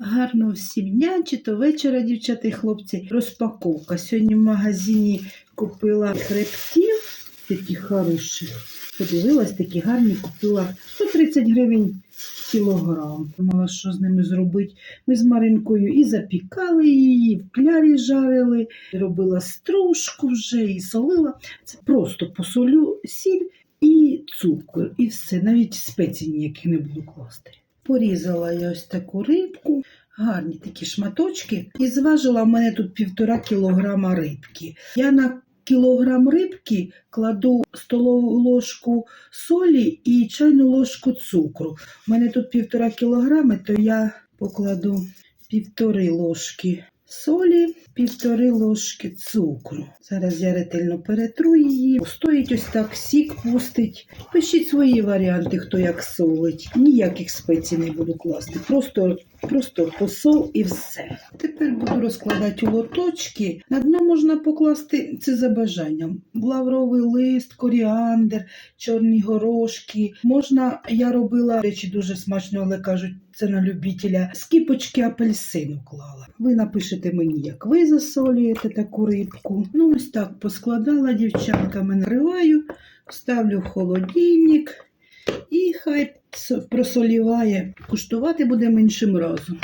Гарного всім дня, чи то вечора, дівчата і хлопці. Розпаковка. Сьогодні в магазині купила хребтів, такі хороші. Подивилась, такі гарні, купила 130 гривень кілограм. Думала, що з ними зробити. Ми з Маринкою і запікали її, в клярі жарили, і робила стружку вже і солила. Це просто посолю сіль і цукор, і все. Навіть спецій ніяких не буду класти. Порізала я ось таку рибку, гарні такі шматочки, і зважила в мене тут півтора кілограма рибки. Я на кілограм рибки кладу столову ложку солі і чайну ложку цукру. У мене тут півтора кілограми, то я покладу півтори ложки солі, півтори ложки цукру. Зараз я ретельно перетру її. Стоїть ось так, сік пустить. Пишіть свої варіанти, хто як солить. Ніяких спецій не буду класти. Просто, просто посол і все. Тепер буду розкладати лоточки. На дно можна покласти це за бажанням. Лавровий лист, коріандр, чорні горошки. Можна, я робила речі дуже смачно, але кажуть, це на любителя. Скіпочки апельсину клала. Ви напишете мені, як ви засолюєте таку рибку. Ну, ось так поскладала дівчатками, нариваю, ставлю в холодильник і хай просоліває. Куштувати буде іншим разом.